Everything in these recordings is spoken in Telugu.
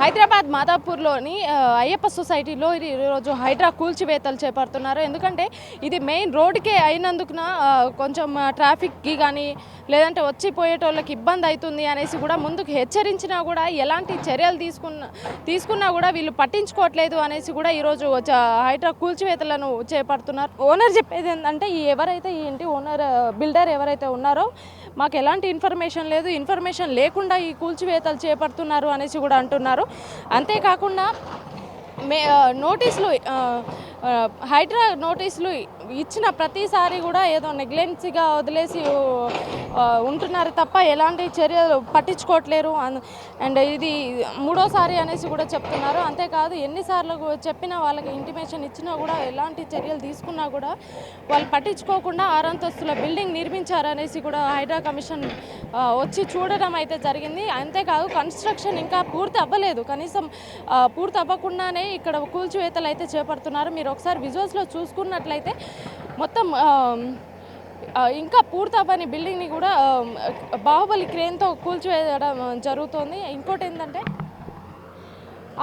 హైదరాబాద్ మాదాపూర్లోని అయ్యప్ప సొసైటీలో ఇది ఈరోజు హైడ్రా కూల్చివేతలు చేపడుతున్నారు. ఎందుకంటే ఇది మెయిన్ రోడ్డుకే అయినందుకున కొంచెం ట్రాఫిక్కి కానీ లేదంటే వచ్చి పోయేటోళ్ళకి ఇబ్బంది అవుతుంది అనేసి కూడా ముందుకు హెచ్చరించినా కూడా ఎలాంటి చర్యలు తీసుకున్న తీసుకున్నా కూడా వీళ్ళు పట్టించుకోవట్లేదు అనేసి కూడా ఈరోజు హైడ్రా కూల్చివేతలను చేపడుతున్నారు. ఓనర్ చెప్పేది ఏంటంటే ఈ ఎవరైతే ఈ ఇంటి ఓనర్ బిల్డర్ ఎవరైతే ఉన్నారో మాకు ఎలాంటి ఇన్ఫర్మేషన్ లేదు ఇన్ఫర్మేషన్ లేకుండా ఈ కూల్చివేతలు చేపడుతున్నారు అనేసి కూడా అంటున్నారు. అంతేకాకుండా మే నోటీసులు హైడ్రా నోటీసులు ఇచ్చిన ప్రతిసారి కూడా ఏదో నెగ్లెన్సీగా వదిలేసి ఉంటున్నారు తప్ప ఎలాంటి చర్యలు పట్టించుకోవట్లేరు. అండ్ ఇది మూడోసారి అనేసి కూడా చెప్తున్నారు. అంతేకాదు ఎన్నిసార్లు చెప్పినా వాళ్ళకి ఇంటిమేషన్ ఇచ్చినా కూడా ఎలాంటి చర్యలు తీసుకున్నా కూడా వాళ్ళు పట్టించుకోకుండా ఆరంతస్తుల బిల్డింగ్ నిర్మించారనేసి కూడా హైడ్రా కమిషన్ వచ్చి చూడడం అయితే జరిగింది. అంతేకాదు కన్స్ట్రక్షన్ ఇంకా పూర్తి అవ్వలేదు. కనీసం పూర్తి అవ్వకుండానే ఇక్కడ కూల్చివేతలు అయితే చేపడుతున్నారు. మీరు ఒకసారి విజువల్స్లో చూసుకున్నట్లయితే మొత్తం ఇంకా పూర్తవని బిల్డింగ్ని కూడా బాహుబలి క్రేన్తో కూల్చివేయడం జరుగుతోంది. ఇంకోటి ఏంటంటే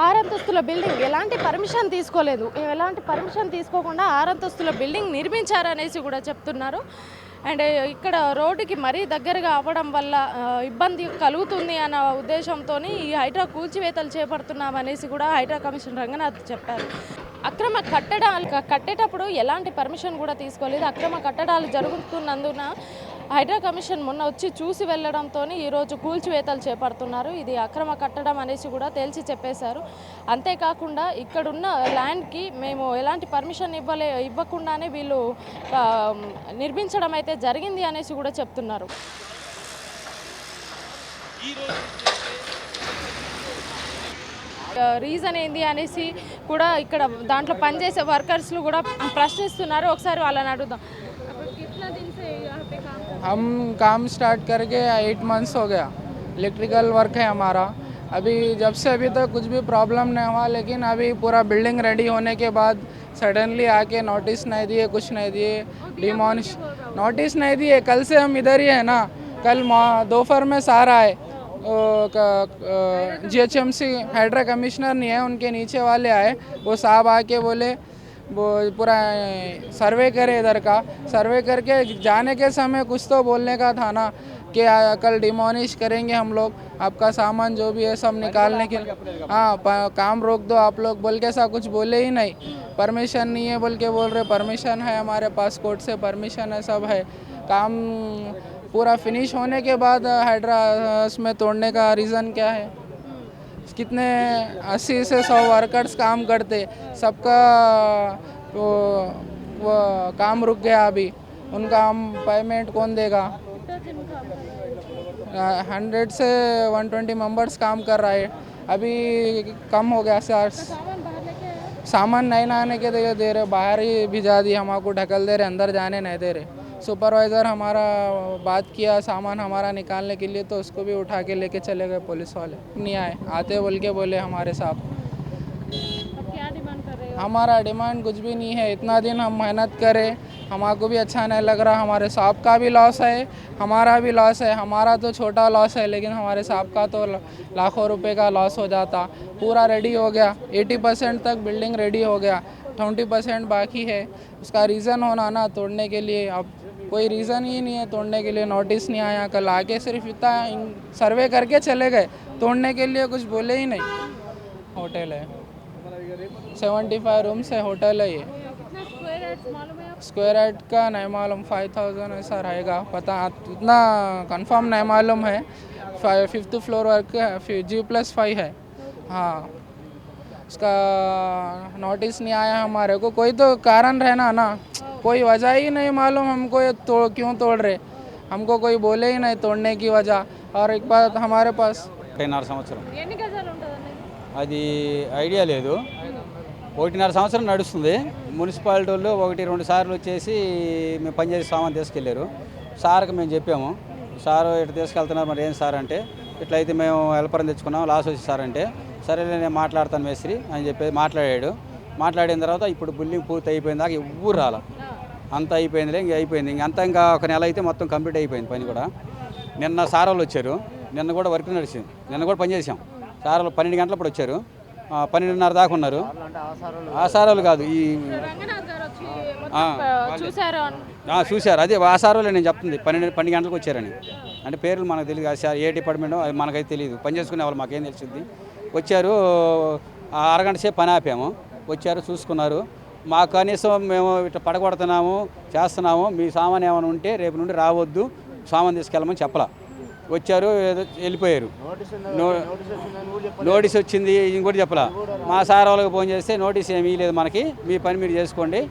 ఆరంతస్తుల బిల్డింగ్ ఎలాంటి పర్మిషన్ తీసుకోలేదు. ఎలాంటి పర్మిషన్ తీసుకోకుండా ఆరంతస్తుల బిల్డింగ్ నిర్మించారనేసి కూడా చెప్తున్నారు. అండ్ ఇక్కడ రోడ్డుకి మరీ దగ్గరగా అవ్వడం వల్ల ఇబ్బంది కలుగుతుంది అన్న ఉద్దేశంతో ఈ హైడ్రా కూల్చివేతలు చేపడుతున్నామనేసి కూడా హైడ్రా కమిషన్ రంగనాథ్ చెప్పారు. అక్రమ కట్టడాలు కట్టేటప్పుడు ఎలాంటి పర్మిషన్ కూడా తీసుకోలేదు. అక్రమ కట్టడాలు జరుగుతున్నందున హైడ్రా కమిషన్ మొన్న వచ్చి చూసి వెళ్ళడంతో ఈరోజు కూల్చివేతలు చేపడుతున్నారు. ఇది అక్రమ కట్టడం అనేసి కూడా తేల్చి చెప్పేశారు. అంతేకాకుండా ఇక్కడున్న ల్యాండ్కి మేము ఎలాంటి పర్మిషన్ ఇవ్వలే ఇవ్వకుండానే వీళ్ళు నిర్మించడం అయితే జరిగింది అనేసి కూడా చెప్తున్నారు. రీజన్ ఏంది అనేసి కూడా ఇక్కడ దాంట్లో పనిచేసే వర్కర్స్లు కూడా ప్రశ్నిస్తున్నారు ఒకసారి వాళ్ళని అడుగుదాం हम काम स्टार्ट करके एट मंथ्स हो गया इलेक्ट्रिकल वर्क है हमारा अभी जब से अभी तक कुछ भी प्रॉब्लम नहीं हुआ लेकिन अभी पूरा बिल्डिंग रेडी होने के बाद सडनली आके नोटिस नहीं दिए कुछ नहीं दिए डिमोनिश नोटिस नहीं दिए कल से हम इधर ही है ना कल मॉ- दोपहर में सारा आए G H M C Hydraa commissioner नहीं है उनके नीचे वाले आए वो साहब आके बोले वो पूरा सर्वे करे इधर का। सर्वे करके जाने के समय कुछ तो बोलने का था ना कि कल डिमोनिश करेंगे हम लोग आपका सामान जो भी है सब निकालने के हाँ काम रोक दो आप लोग बोल के ऐसा कुछ बोले ही नहीं। परमिशन नहीं है बोल के बोल रहे परमिशन है हमारे पास कोर्ट से परमिशन है सब है। काम पूरा फिनिश होने के बाद हाइड्रा में तोड़ने का रीज़न क्या है? कितने अस्सी से सौ वर्कर्स काम करते, सबका, वो वो काम रुक गया अभी। उनका हम पेमेंट कौन देगा? हंड्रेड से वन ट्वेंटी मेंबर्स काम कर रहा है। अभी कम हो गया सर सामान नहीं लाने के दे दे रहे, बाहर ही भिजा दी दिए हमको ढकल दे रहे, अंदर जाने नहीं दे रहे। सुपरवाइज़र हमारा बात किया सामान हमारा निकालने के लिए तो उसको भी उठा के लेके चले गए पुलिस वाले। नहीं आए आते बोल के बोले हमारे साथ। क्या डिमांड कर रहे हो? हमारा डिमांड कुछ भी नहीं है इतना दिन हम मेहनत करें हमको भी अच्छा नहीं लग रहा हमारे साहब का भी लॉस है हमारा भी लॉस है हमारा तो छोटा लॉस है लेकिन हमारे साहब का तो लाखों रुपए का लॉस हो जाता। पूरा रेडी हो गया 80 परसेंट तक बिल्डिंग रेडी हो गया 20 परसेंट बाकी है। उसका रीज़न होना ना तोड़ने के लिए अब कोई रीज़न ही नहीं है तोड़ने के लिए नोटिस नहीं आया कल आके सिर्फ़ इतना सर्वे करके चले गए। तोड़ने के लिए कुछ बोले ही नहीं। होटल है। सेवेंटी फाइव रूम्स है होटल है ये स्क्वायर यार्ड का नहीं मालूम फाइव थाउज़ेंड ऐसा रहेगा पता इतना कंफर्म नहीं मालूम है। फिफ्थ फ्लोर वर्क है जी प्लस फाइव है। हाँ। उसका नोटिस नहीं आया हमारे को कोई तो कारण रहना ना कोई वजह ही नहीं मालूम हमको ये तो क्यों तोड़ रहे हमको कोई बोले ही नहीं तोड़ने की वजह और एक बात हमारे पास ఒకటిన్నర సంవత్సరం ఎన్ని గజాలు ఉంటుంది అనేది అది ఐడియా లేదు ఒకటిన్నర సంవత్సరం నడుస్తుంది మున్సిపాలిటీ వాళ్ళు ఒకటి రెండు సార్లు వచ్చేసి మేము పనిచేసే సామాన్ తీసుకెళ్ళారు సార్కి మేము చెప్పాము సార్ ఇట్లా తీసుకెళ్తున్నారు మరి ఏం సార్ అంటే ఇట్లా అయితే మేము హెల్పర్ని తెచ్చుకున్నాం లాస్ వచ్చి సార్ అంటే సరే నేను మాట్లాడతాను మేస్త్రి అని చెప్పి మాట్లాడాడు. మాట్లాడిన తర్వాత ఇప్పుడు బిల్డింగ్ పూర్తి అయిపోయింది దాకా ఎవ్వరు రాల. అంతా అయిపోయిందిలే ఇంక అయిపోయింది. ఇంక అంతా ఇంకా ఒక నెల అయితే మొత్తం కంప్లీట్ అయిపోయింది పని కూడా. నిన్న సార్ వాళ్ళు వచ్చారు. నిన్న కూడా వర్క్ నడిచింది. నిన్న కూడా పని చేసాం సార్ వాళ్ళు పన్నెండు గంటలప్పుడు వచ్చారు. పన్నెండున్నర దాకా ఉన్నారు. ఆసారాలు కాదు ఈ చూశారు అదే ఆసారాలే నేను చెప్తుంది. పన్నెండు పన్నెండు గంటలకు వచ్చారని. అంటే పేర్లు మనకు తెలియదు ఆ సార్. ఏ డిపార్ట్మెంటో అది మనకైతే తెలియదు. పని చేసుకునే వాళ్ళు మాకేం తెలిసింది వచ్చారు ఆ అరగంట సేపు పని ఆపాము. వచ్చారు చూసుకున్నారు. మాకు కనీసం మేము ఇట్లా పడగొడుతున్నాము చేస్తున్నాము మీ సామాన్ ఏమైనా ఉంటే రేపు నుండి రావద్దు సామాన్ తీసుకెళ్ళమని చెప్పలా. వచ్చారు ఏదో వెళ్ళిపోయారు. నో- నోటీస్ వచ్చింది? ఇంకోటి చెప్పలా. మా సార్ వాళ్ళకి ఫోన్ చేస్తే నోటీస్ ఏమీ లేదు మనకి మీ పని మీరు చేసుకోండి.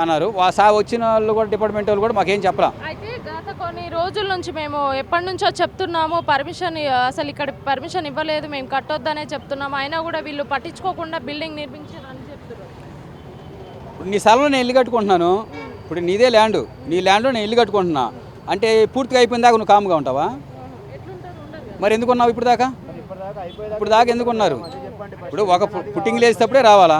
అన్నారు. సా వచ్చిన వాళ్ళు కూడా డిపార్ట్మెంట్ వాళ్ళు కూడా మాకేం చెప్పలా. అయితే గత కొన్ని రోజుల నుంచి మేము ఎప్పటి నుంచో చెప్తున్నాము పర్మిషన్ అసలు ఇక్కడ పర్మిషన్ ఇవ్వలేదు మేము కట్టొద్దనే చెప్తున్నాము. అయినా కూడా వీళ్ళు పట్టించుకోకుండా బిల్డింగ్ నిర్మించారని చెప్తున్నారు నీ స్థలంలో నేను ఇల్లు కట్టుకుంటున్నాను. ఇప్పుడు నీదే ల్యాండ్ నీ ల్యాండ్లో నేను ఇల్లు కట్టుకుంటున్నా. అంటే పూర్తిగా అయిపోయిన దాకా నువ్వు కామ్గా ఉంటావా. మరి ఎందుకు ఉన్నావు ఇప్పుడు దాకా? ఇప్పుడు దాకా ఎందుకు ఉన్నారు? ఇప్పుడు ఒక పుట్టింగ్ లేసేటప్పుడే రావాలా?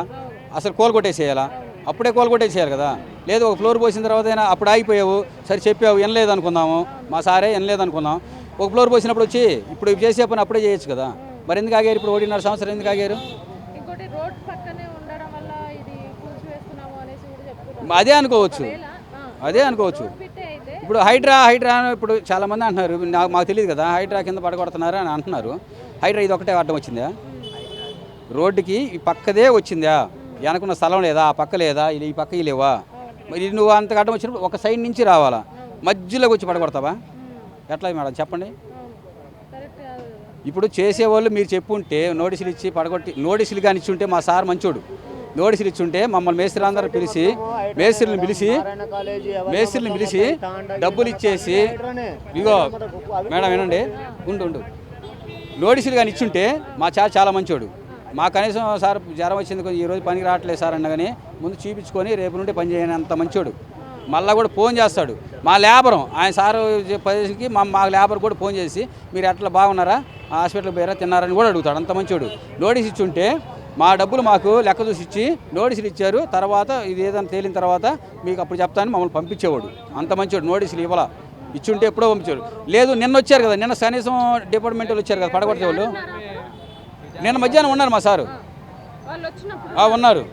అసలు కోలు కొట్టేసేయాలా? అప్పుడే కోలు కొట్టేసేయాలి కదా. లేదు ఒక ఫ్లోర్ పోసిన తర్వాత అయినా అప్పుడు ఆగిపోయావు. సరే చెప్పావు వినలేదు అనుకుందాము మా సారే వినలేదు అనుకుందాం ఒక ఫ్లోర్ పోసినప్పుడు వచ్చి ఇప్పుడు చేసే పని అప్పుడే చేయొచ్చు కదా. మరి ఎందుకు ఆగారు? ఇప్పుడు ఒకటిన్నర సంవత్సరం ఎందుకు ఆగారు? అదే అనుకోవచ్చు. అదే అనుకోవచ్చు. ఇప్పుడు హైడ్రా హైడ్రా అని ఇప్పుడు చాలా మంది అంటున్నారు. నాకు మాకు తెలియదు కదా హైడ్రా కింద పడగొడుతున్నారు అని అంటున్నారు. హైడ్రా ఇది ఒకటే అడ్డం వచ్చిందా? రోడ్డుకి ఈ పక్కదే వచ్చిందా? వెనకున్న స్థలం లేదా ఆ పక్క లేదా ఇది ఈ పక్క లేవా? మరి నువ్వు అంత అడ్డం వచ్చినప్పుడు ఒక సైడ్ నుంచి రావాలా? మధ్యలోకి వచ్చి పడగొడతావా? ఎట్లా మేడం? చెప్పండి. ఇప్పుడు చేసేవాళ్ళు మీరు చెప్పుంటే నోటీసులు ఇచ్చి పడగొట్టి నోటీసులు కానీ ఇచ్చి ఉంటే మా సార్ మంచోడు. నోటీసులు ఇచ్చి ఉంటే మమ్మల్ని మేస్త్రి అందరూ పిలిచి మేస్త్రిని పిలిచి మేస్త్రిని పిలిచి డబ్బులు ఇచ్చేసి ఇగో మేడం వినండి. ఉండు ఉండు. నోటీసులు కానీ ఇచ్చుంటే మా చాలా చాలా మంచోడు. మా కనీసం సార్ జ్వరం వచ్చింది కొంచెం ఈరోజు పనికి రావట్లేదు సార్ అన్న కానీ ముందు చూపించుకొని రేపు నుండి పని చేయనంత అంత మంచోడు. మళ్ళీ కూడా ఫోన్ చేస్తాడు. మా లేబరం ఆయన సారు పొజిషన్కి మా మా లేబర్ కూడా ఫోన్ చేసి మీరు ఎట్లా బాగున్నారా? హాస్పిటల్కి పోయారా? తిన్నారని కూడా అడుగుతాడు. అంత మంచోడు. నోటీస్ ఇచ్చి ఉంటే మా డబ్బులు మాకు లెక్క చూసి ఇచ్చి నోటీసులు ఇచ్చారు. తర్వాత ఇది ఏదైనా తేలిన తర్వాత మీకు అప్పుడు చెప్తాను మమ్మల్ని పంపించేవాడు. అంత మంచోడు. నోటీసులు ఇవ్వాల? ఇచ్చుంటే ఎప్పుడో పంపించాడు లేదు నిన్న వచ్చారు కదా. నిన్న కనీసం డిపార్ట్మెంట్ వాళ్ళు వచ్చారు కదా పడగొట్టే వాళ్ళు నిన్న మధ్యాహ్నం ఉన్నారు మా సారు. ఉన్నారు.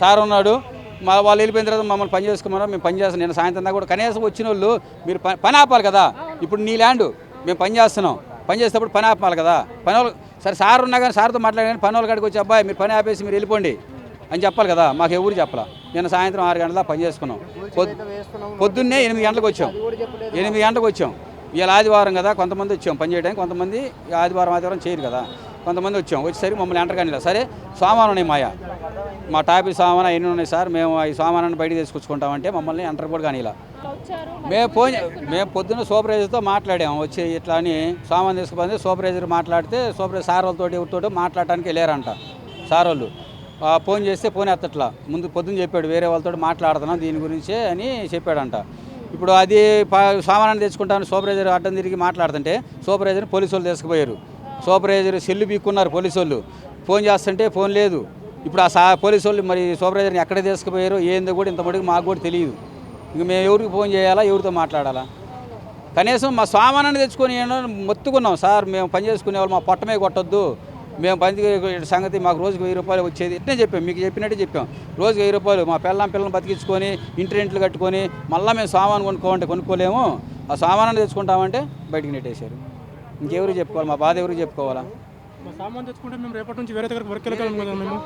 సార్ ఉన్నాడు. మా వాళ్ళు వెళ్ళిపోయిన తర్వాత మమ్మల్ని పని చేసుకోమన్నారు. మేము పని చేస్తాం. నేను సాయంత్రం దాకా కూడా కనీసం వచ్చిన వాళ్ళు మీరు ప- పని ఆపాలి కదా. ఇప్పుడు నీ ల్యాండ్ మేము పని చేస్తున్నాం. పని చేసేటప్పుడు పని ఆపాలి కదా. పని వాళ్ళు సరే సార్ ఉన్నా కానీ సార్తో మాట్లాడాను పని వాళ్ళ కాడికి వచ్చి అబ్బాయి మీరు పని ఆపేసి మీరు వెళ్ళిపోండి అని చెప్పాలి కదా. మాకు ఎవరు చెప్పాలా. నేను సాయంత్రం ఆరు గంటల పని చేసుకున్నాం. పొద్దున్నే ఎనిమిది గంటలకు వచ్చాం. ఎనిమిది గంటలకు వచ్చాం. ఇవాళ ఆదివారం కదా కొంతమంది వచ్చాం పని చేయడానికి. కొంతమంది ఆదివారం ఆదివారం చేయరు కదా. కొంతమంది వచ్చాం. వచ్చేసరికి మమ్మల్ని ఎంటర్ కానీ సరే సామాను ఉన్నాయి మాయా. మా టాపీ సామాన్ ఎన్ని ఉన్నాయి సార్? మేము ఈ సామానాన్ని బయట తీసుకొచ్చుకుంటామంటే మమ్మల్ని ఎంటర్ కూడా కానీ ఇలా మేము ఫోన్ మేము పొద్దున్న సూపర్వైజర్తో మాట్లాడాము వచ్చి ఇట్లా అని సామాన్ తీసుకుపోతే సూపర్వైజర్ మాట్లాడితే సూపర్వైజర్ సార్ వాళ్ళతో ఎవరితో మాట్లాడటానికి వెళ్ళారంట సార్ వాళ్ళు. ఆ, ఫోన్ చేస్తే ఫోన్ ఎత్తట్లా. ముందు పొద్దున్న చెప్పాడు వేరే వాళ్ళతో మాట్లాడుతున్నాం దీని గురించే అని చెప్పాడంట. ఇప్పుడు అది సామానాన్ని తెచ్చుకుంటాను సూపర్వైజర్ అడ్డం తిరిగి మాట్లాడుతుంటే సూపర్వైజర్ని పోలీసు వాళ్ళు తీసుకుపోయారు. సూపర్వైజర్ సెల్లు బీక్కున్నారు పోలీసు వాళ్ళు ఫోన్ చేస్తుంటే ఫోన్ లేదు. ఇప్పుడు ఆ సా పోలీసు వాళ్ళు మరి సూపర్వైజర్ని ఎక్కడ తీసుకుపోయారో ఏందో కూడా ఇంత మటుకు మాకు కూడా తెలియదు. ఇంక మేము ఎవరికి ఫోన్ చేయాలా ఎవరితో మాట్లాడాలా? కనీసం మా సామానాన్ని తెచ్చుకొని మొత్తుకున్నాం. సార్ మేము పని చేసుకునే వాళ్ళు మా పొట్టమే కొట్టొద్దు. మేము పని సంగతి మాకు రోజుకి వెయ్యి రూపాయలు వచ్చేది. ఇట్నే చెప్పాం మీకు చెప్పినట్టే చెప్పాం. రోజుకి వెయ్యి రూపాయలు మా పిల్లం పిల్లల్ని బతికించుకొని ఇంటి రెంట్లు కట్టుకొని మళ్ళీ మేము సామాను కొనుక్కోమంటే కొనుక్కోలేము. ఆ సామానాన్ని తెచ్చుకుంటామంటే బయటికి నెట్టేశారు. ఇంకెవరు చెప్పుకోవాలి? మా బాధ ఎవరు చెప్పుకోవాలా? మా సామాన్ తెచ్చుకుంటే మేము రేపటి నుంచి వేరే దగ్గర వర్క్ వెళ్ళగలం కదా మేము.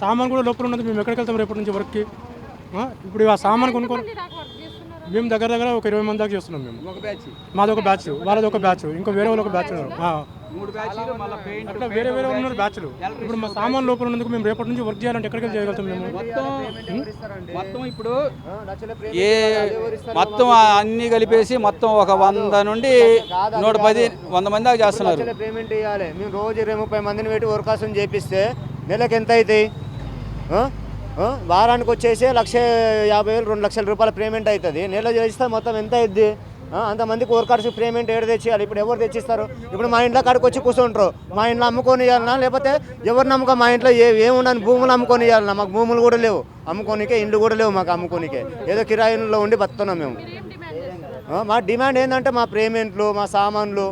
సామాన్ కూడా లోపల ఉన్నది. మేము ఎక్కడికి వెళ్తాం రేపటి నుంచి వర్క్కి ఇప్పుడు ఆ సామాన్ చేస్తున్నారు? మేము దగ్గర దగ్గర ఒక ఇరవై మంది దాకా చేస్తున్నాం మేము. ఒక బ్యాచ్ మాది ఒక బ్యాచ్ వాళ్ళది ఒక బ్యాచ్ ఇంకా వేరే వాళ్ళు ఒక బ్యాచ్ ఉన్నారు. ఆ, మూడు బ్యాచ్లు మళ్ళీ పెయింట్ అట్లా వేరే వేరే ఉన్నారు బ్యాచ్లు ఇప్పుడు మా సామాన్ లోపల ఉన్నందుకు మేము రేపటి నుంచి వర్క్ చేయాలంటే ఎక్కడికి చేయగలుగుతాం మేము. మొత్తం మొత్తం ఇప్పుడు ఏ మొత్తం అన్ని కలిపేసి మొత్తం ఒక వంద నుండి నూట పది వంద మంది దాకా చేస్తున్నారు. పేమెంట్ ఇవ్వాలి మేము రోజు ఇరవై ముప్పై మందిని పెట్టి వర్కాసం చేపిస్తే నెలకు ఎంత అవుతాయి ఆ? ఆ? వారానికి వచ్చేసి లక్ష యాభై వేలు రెండు లక్షల రూపాయల పేమెంట్ అవుతుంది. నెల చేస్తే మొత్తం ఎంత అవుద్ది? అంతమందికి వర్కర్స్ పేమెంట్ ఏడు తెచ్చేయాలి? ఇప్పుడు ఎవరు తెచ్చిస్తారు? ఇప్పుడు మా ఇంట్లో కాడికి వచ్చి కూర్చుంటారు. మా ఇంట్లో అమ్ముకొని ఇవ్వాలన్నా లేకపోతే ఎవరు నమ్మకం మా ఇంట్లో ఏ ఏముండని భూములు అమ్ముకొని ఇవ్వాలన్నా మాకు భూములు కూడా లేవు. అమ్ముకోనికే ఇండ్లు కూడా లేవు మాకు అమ్ముకోనికే. ఏదో కిరాయిలో ఉండి బతున్నాం మేము. మా డిమాండ్ ఏంటంటే మా పేమెంట్లు మా సామాన్లు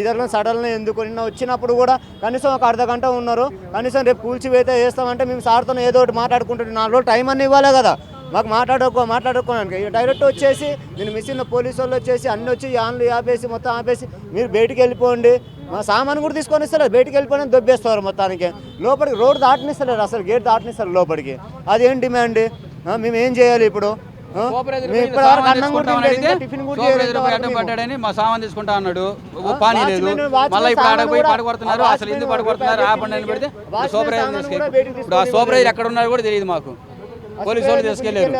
ఇద్దరు సడన్గా ఎందుకు? నిన్న వచ్చినప్పుడు కూడా కనీసం ఒక అర్ధ గంట ఉన్నారు. కనీసం రేపు కూల్చివేతే వేస్తామంటే మేము సార్తో ఏదో ఒకటి మాట్లాడుకుంటుంటే నాలుగు రోజులు టైం అన్నీ ఇవ్వాలి కదా. మాకు మాట్లాడుకో మాట్లాడుకోవడానికి డైరెక్ట్ వచ్చేసి నేను మిషన్ పోలీసు వాళ్ళు వచ్చేసి అన్ని వచ్చి యాన్లు ఆపేసి మొత్తం ఆపేసి మీరు బయటికి వెళ్ళిపోండి. మా సామాన్ కూడా తీసుకొని ఇస్తారు బయటికి వెళ్ళిపోయి దొబ్బేస్తారు మొత్తానికి. లోపలికి రోడ్ దాటనిస్తలేరు అసలు గేట్ దాటనిస్తారు లోపలికి. అది ఏం డిమాండ్? ఆ, మేము ఏం చేయాలి ఇప్పుడు? ఆ? టిఫిన్. పడ్డాడని మా సామాన్ తీసుకుంటా అన్నాడు. పానీ లేదు. మళ్ళీ ఇప్పుడు పడగొడుతున్నారు ఆ అసలు ఎందుకు పడగొడుతున్నారు ఆపండి అని పెడితే సూపర్వైజర్ ఇప్పుడు ఆ సూపర్వైజర్ ఎక్కడ ఉన్నారో కూడా తెలియదు మాకు. పోలీసు వాళ్ళు తీసుకెళ్ళారు.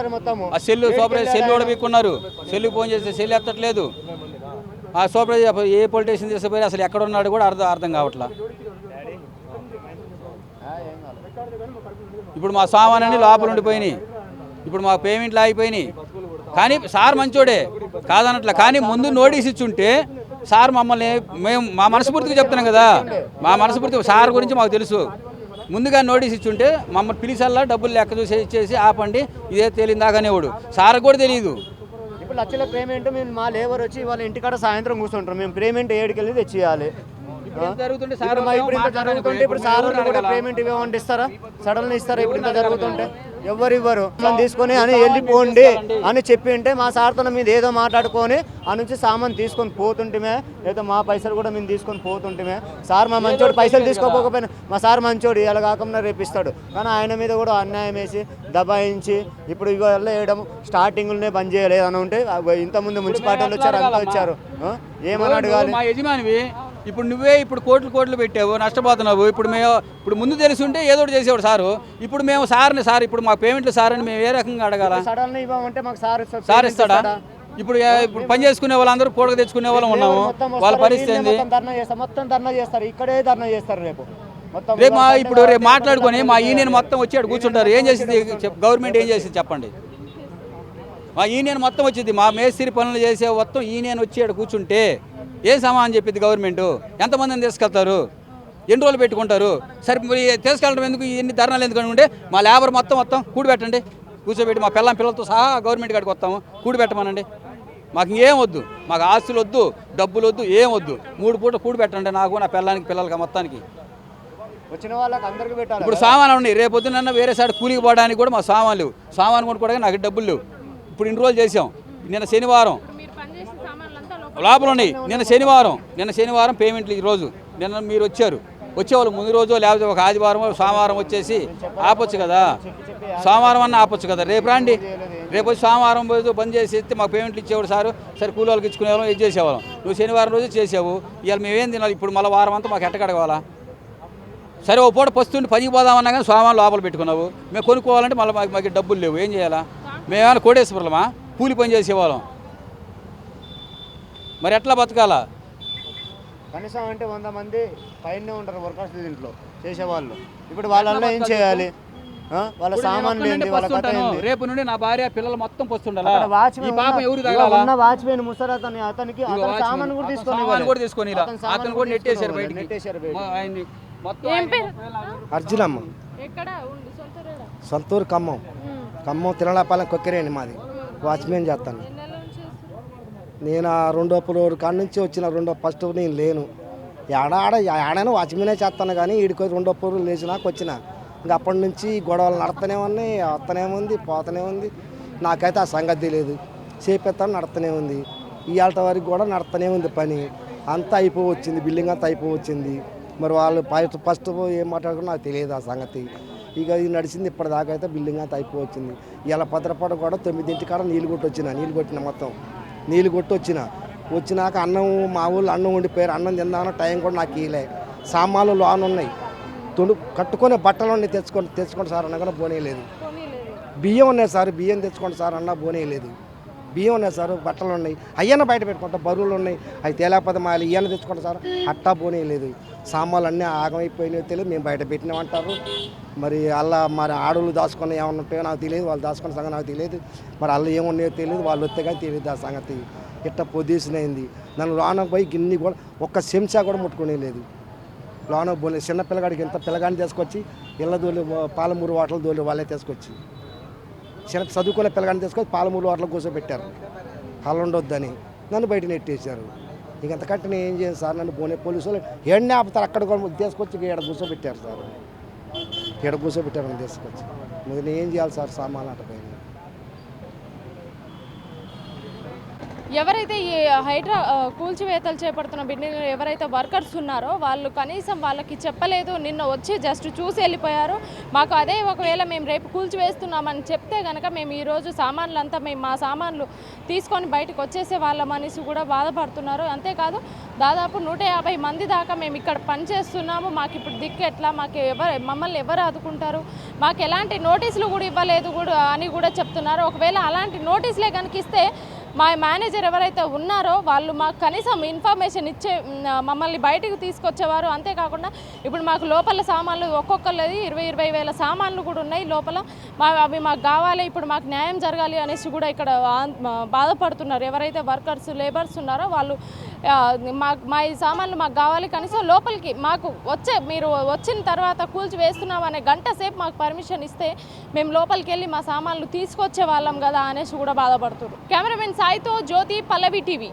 ఆ సెల్లు సూపర్వైజర్ సెల్లు కూడా పీక్కున్నారు సెల్లు ఫోన్ చేస్తే సెల్లు ఎత్తట్లేదు. ఆ సూపర్వైజర్ ఏ పొలిటీషియన్ తీసుకుపోయి అసలు ఎక్కడ ఉన్నాడు కూడా అర్థం అర్థం కావట్లా. ఇప్పుడు మా సామాన్ అన్ని లోపల ఉండిపోయినాయి. ఇప్పుడు మా పేమెంట్లు ఆగిపోయినాయి. కానీ సార్ మంచోడే. కాదనట్లే. కానీ ముందు నోటీస్ ఇచ్చుంటే సార్ మమ్మల్ని మేము మా మనస్ఫూర్తిగా చెప్తున్నాం కదా. మా మనస్ఫూర్తి సార్ గురించి మాకు తెలుసు. ముందుగా నోటీస్ ఇచ్చుంటే మమ్మల్ని పిలిచల్లా డబ్బులు లెక్క చూసి ఇచ్చేసి ఆపండి ఇదే తేలిందాకనేవాడు సార్ కూడా తెలియదు ఇప్పుడు లక్షల పేమెంట్ మేము మా లేబర్ వచ్చి వాళ్ళ ఇంటికాడ సాయంత్రం కూర్చుంటాం మేము పేమెంట్ ఏడుకి వెళ్ళి తెచ్చియాలి జరుగుతుంటే సార్ ఇప్పుడు సార్? పేమెంట్ ఇవ్వమంటే ఇస్తారా? సడన్ ఇస్తారా? ఇప్పుడు ఇంత జరుగుతుంటే? ఎవరు ఇవ్వరు మనం తీసుకొని అని వెళ్ళిపోండి అని చెప్పి ఉంటే మా సార్తో మీద ఏదో మాట్లాడుకొని ఆ నుంచి సామాన్ తీసుకొని పోతుంటేమే. లేదా మా పైసలు కూడా మేము తీసుకొని పోతుంటేమే. సార్ మా మంచోడు పైసలు తీసుకోకపోయినా మా సార్ మంచోడు ఇలా కాకుండా రేపిస్తాడు కానీ ఆయన మీద కూడా అన్యాయం వేసి దబాయించి ఇప్పుడు ఇవాళ వేయడం స్టార్టింగ్లోనే బంద్ చేయలేదు అని ఉంటే ఇంతకుముందు మున్సిపాలిటీలు వచ్చారు అంతా వచ్చారు? ఏమని అడగాలి? ఇప్పుడు నువ్వే ఇప్పుడు కోట్లు కోట్లు పెట్టావు నష్టపోతున్నావు. ఇప్పుడు మేము ఇప్పుడు ముందు తెలిసి ఉంటే ఏదో ఒకటి చేసేవాడు సారు. ఇప్పుడు మేము సార్ని సార్ ఇప్పుడు మా పేమెంట్లు సార్ అని మేము ఏ రకంగా అడగాల? సార్ ఇస్తాడు. ఇప్పుడు ఇప్పుడు పని చేసుకునే వాళ్ళందరూ పూడక తెచ్చుకునే వాళ్ళం ఉన్నాము. వాళ్ళ పరిస్థితి ఏంది? మొత్తం ధర్నా చేస్తారు ఇక్కడే ధర్నా చేస్తారు రేపు. రేపు మా ఇప్పుడు రేపు మాట్లాడుకొని మా యూనియన్ మొత్తం వచ్చాడు కూర్చుంటారు. ఏం చేసింది? గవర్నమెంట్ ఏం చేసింది చెప్పండి. మా యూనియన్ మొత్తం వచ్చింది. మా మేస్త్రి పనులు చేసే మొత్తం యూనియన్ వచ్చాడు కూర్చుంటే ఏం సమాధానం చెప్పింది గవర్నమెంట్ ఎంతమందిని తీసుకెళ్తారు? ఎన్ని రోజులు పెట్టుకుంటారు? సరే మరి తీసుకెళ్ళడం ఎందుకు? ఎన్ని ధర్నాలు ఎందుకు అనుకుంటే మా లేబర్ మొత్తం మొత్తం కూడిపెట్టండి కూర్చోబెట్టి మా పిల్లం పిల్లలతో సహా గవర్నమెంట్ కాడికి వస్తాము. కూడిపెట్టమనండి మాకు ఇంకేం వద్దు. మాకు ఆస్తులు వద్దు డబ్బులు వద్దు ఏం వద్దు. మూడు పూట కూడిపెట్టండి నాకు నా పిల్లానికి పిల్లలకి మొత్తానికి. వచ్చిన వాళ్ళకి అందరికి పెట్టాలి ఇప్పుడు సామాన్లు ఉన్నాయి. రేపు పొద్దున్న వేరే సైడ్ కూలికి పోవడానికి కూడా మా సామాన్లు సామాన్ కొనుక్కోవడానికి నాకు డబ్బులు లేవు. ఇప్పుడు ఇన్ని రోజులు చేసాం నిన్న శనివారం లోపల ఉన్నాయి నిన్న శనివారం నిన్న శనివారం పేమెంట్లు ఈ రోజు. నిన్న మీరు వచ్చారు. వచ్చేవాళ్ళు ముందు రోజు లేకపోతే ఒక ఆదివారం సోమవారం వచ్చేసి ఆపొచ్చు కదా. సోమవారం అన్న ఆపొచ్చు కదా. రేపు రండి. రేపు వచ్చి సోమవారం రోజు బంద్ చేసి ఇస్తే మాకు పేమెంట్లు ఇచ్చేవాడు సార్. సరే కూలి వాళ్ళకి ఇచ్చుకునేవాళ్ళం ఇది చేసేవాళ్ళం. నువ్వు శనివారం రోజు చేసావు. ఇవాళ మేమేం తినాలి? ఇప్పుడు మళ్ళీ వారం అంతా మాకు ఎట్టకడగవాలా సరే ఓ పూట పస్తుండి పనికి పోదామన్నా కానీ సోమవారం లోపల పెట్టుకున్నావు. మేము కొనుక్కోవాలంటే మళ్ళీ మాకు మాకు డబ్బులు లేవు. ఏం చేయాలా? మేమేమైనా కోటేశ్వరమా కూలి పని చేసేవాళ్ళం. మరి ఎట్లా బతకాలా? కనీసం అంటే వంద మంది పైన ఉంటారు వర్కర్స్ దీంట్లో చేసేవాళ్ళు. ఇప్పుడు వాళ్ళల్లో ఏం చేయాలి? ఆ? వాళ్ళ సామాన్లు ఏంది వాళ్ళ కథ రేపు నుండి నా భార్య పిల్లలు మొత్తం పస్తుండాలా అక్కడ వాచ్మెన్ ఈ పాపం ఉన్న- ఎవరు ఇగో తగలాలా ఉన్న వాచ్మెన్ ముసలి అతని అతనికి అతని. సామాన్ కూడా తీసుకొని సామాన్. కూడా తీసుకొని ఇలా. అతని కూడా నెట్టేశారు బయటికి. నెట్టేశారు ఆయన్ని మొత్తం ఏం పేరు? అర్జునమ్మ. ఎక్కడ? సొంతూరు ఖమ్మం. ఖమ్మం తిరణాపాలెం కొక్కిరేండి మాది. వాచ్మెన్ చేస్తాను ఎన్ని నెలల నుంచి చేస్తున్నారు? నేను ఆ రెండో ఫ్లోర్ కాడ నుంచి వచ్చిన రెండో ఫస్ట్ నేను లేను. ఆడ ఆడ ఆడైనా వాచ్మెనే చేస్తాను కానీ ఈడికి రెండో ఫ్లోర్ లేచినాక వచ్చిన. ఇంకా అప్పటి నుంచి గొడవలు నడుతూనే ఉన్నాయి వస్తూనే ఉంది పోతూనే ఉంది. నాకైతే ఆ సంగతి తెలియదు చేపెత్తాను నడుతూనే ఉంది. ఇవాళ వరకు కూడా నడుతూనే ఉంది పని. అంతా అయిపోవచ్చింది బిల్డింగ్ అంతా అయిపోవచ్చింది. మరి వాళ్ళు ఫస్ట్ ఫస్ట్ ఏం మాట్లాడుకున్నా నాకు తెలియదు ఆ సంగతి. ఇక ఇది నడిచింది ఇప్పటిదాకా అయితే బిల్డింగ్ అంతా అయిపోవచ్చింది. ఇలా భద్రపడ కూడా తొమ్మిదింటి కాడ నీళ్ళు కొట్టి వచ్చిన నీళ్ళు కొట్టిన మొత్తం. నీళ్ళు కొట్టి వచ్చిన వచ్చినాక అన్నం మా ఊళ్ళో అన్నం వండిపోయారు. అన్నం తిందామన్న టైం కూడా నాకు ఇలే సామాన్లు లోన్ ఉన్నాయి. తొడు కట్టుకునే బట్టలు ఉన్నాయి తెచ్చుకొని తెచ్చుకోండి సార్ అన్న కూడా పోనీయలేదు. బియ్యం ఉన్నాయి సార్ బియ్యం తెచ్చుకోండి సార్ అన్న పోనీయలేదు. బియ్యం ఉన్నాయి సార్ బట్టలు ఉన్నాయి. అయ్యన్న బయట పెట్టుకుంటా బరువులు ఉన్నాయి. అవి తేలేకపోతే మా ఇయ్యన్న తెచ్చుకుంటా సార్ అట్టా పోనీయలేదు. సామాన్లు అన్నీ ఆగమైపోయినాయో తెలియదు. మేము బయట పెట్టినామంటారు మరి అలా మరి ఆడవాళ్ళు దాచుకున్న ఏమన్నా ఉంటాయో నాకు తెలియదు. వాళ్ళు దాచుకున్న సంగతి నాకు తెలియదు. మరి అలా ఏమున్నాయో తెలియదు. వాళ్ళు వస్తే కానీ తెలియదు ఆ సంగతి. ఇట్ట పొజిషన్ అయింది నన్ను లోనకు పోయి గిన్ని కూడా ఒక్క చెంచా కూడా ముట్టుకునే లేదు. లోన పోలే. చిన్న పిల్లగాడికి ఎంత పిల్లగాడిని తీసుకొచ్చి ఇళ్ళ దోలి పాలమూరు వాటలు దోలి వాళ్ళే తీసుకొచ్చి చిన్న చదువుకునే పిల్లగాడిని తీసుకొచ్చి పాలమూరు వాటలు కూర్చోబెట్టారు. అలా ఉండొద్దని నన్ను బయట నెట్టేశారు. ఇంక అంతకంటే నేను ఏం చేయను సార్? నన్ను పోనీ పోలీసు వాళ్ళు ఎండ ఆపుతారు? అక్కడ కూడా తీసుకొచ్చి ఇక్కడ కూర్చోబెట్టారు సార్. ఇక్కడ కూర్చోబెట్టారు నన్ను తీసుకొచ్చి. ముందు నేను ఏం చేయాలి సార్ సామాన్ అంటే ఎవరైతే ఈ హైడ్రా కూల్చివేతలు చేపడుతున్న బిల్డింగ్లో ఎవరైతే వర్కర్స్ ఉన్నారో వాళ్ళు కనీసం వాళ్ళకి చెప్పలేదు నిన్న వచ్చి జస్ట్ చూసి వెళ్ళిపోయారు. మాకు అదే ఒకవేళ మేము రేపు కూల్చివేస్తున్నామని చెప్తే కనుక మేము ఈరోజు సామాన్లు అంతా మేము మా సామాన్లు తీసుకొని బయటకు వచ్చేసే వాళ్ళం అనేసి కూడా బాధపడుతున్నారు. అంతేకాదు దాదాపు నూట యాభై మంది దాకా మేము ఇక్కడ పని చేస్తున్నాము మాకు ఇప్పుడు దిక్కు ఎట్లా? మాకు ఎవరు మమ్మల్ని ఎవరు ఆదుకుంటారు? మాకు ఎలాంటి నోటీసులు కూడా ఇవ్వలేదు కూడా అని కూడా చెప్తున్నారు. ఒకవేళ అలాంటి నోటీసులే కనుక ఇస్తే మా మేనేజర్ ఎవరైతే ఉన్నారో వాళ్ళు మాకు కనీసం ఇన్ఫర్మేషన్ ఇచ్చే మమ్మల్ని బయటికి తీసుకొచ్చేవారు. అంతేకాకుండా ఇప్పుడు మాకు లోపల సామాన్లు ఒక్కొక్కరిది ఇరవై ఇరవై వేల సామాన్లు కూడా ఉన్నాయి లోపల. మా అవి మాకు కావాలి ఇప్పుడు మాకు న్యాయం జరగాలి అనేసి కూడా ఇక్కడ బాధపడుతున్నారు. ఎవరైతే వర్కర్స్ లేబర్స్ ఉన్నారో వాళ్ళు మా మా ఈ సామాన్లు మాకు కావాలి కనీసం లోపలికి మాకు వచ్చే మీరు వచ్చిన తర్వాత కూల్చి వేస్తున్నాం అనే గంట సేపు మాకు పర్మిషన్ ఇస్తే మేము లోపలికి వెళ్ళి మా సామాన్లు తీసుకొచ్చే వాళ్ళం కదా అనేసి కూడా బాధపడుతున్నారు. కెమెరామెన్ साइतो ज्योति पलवी टीवी।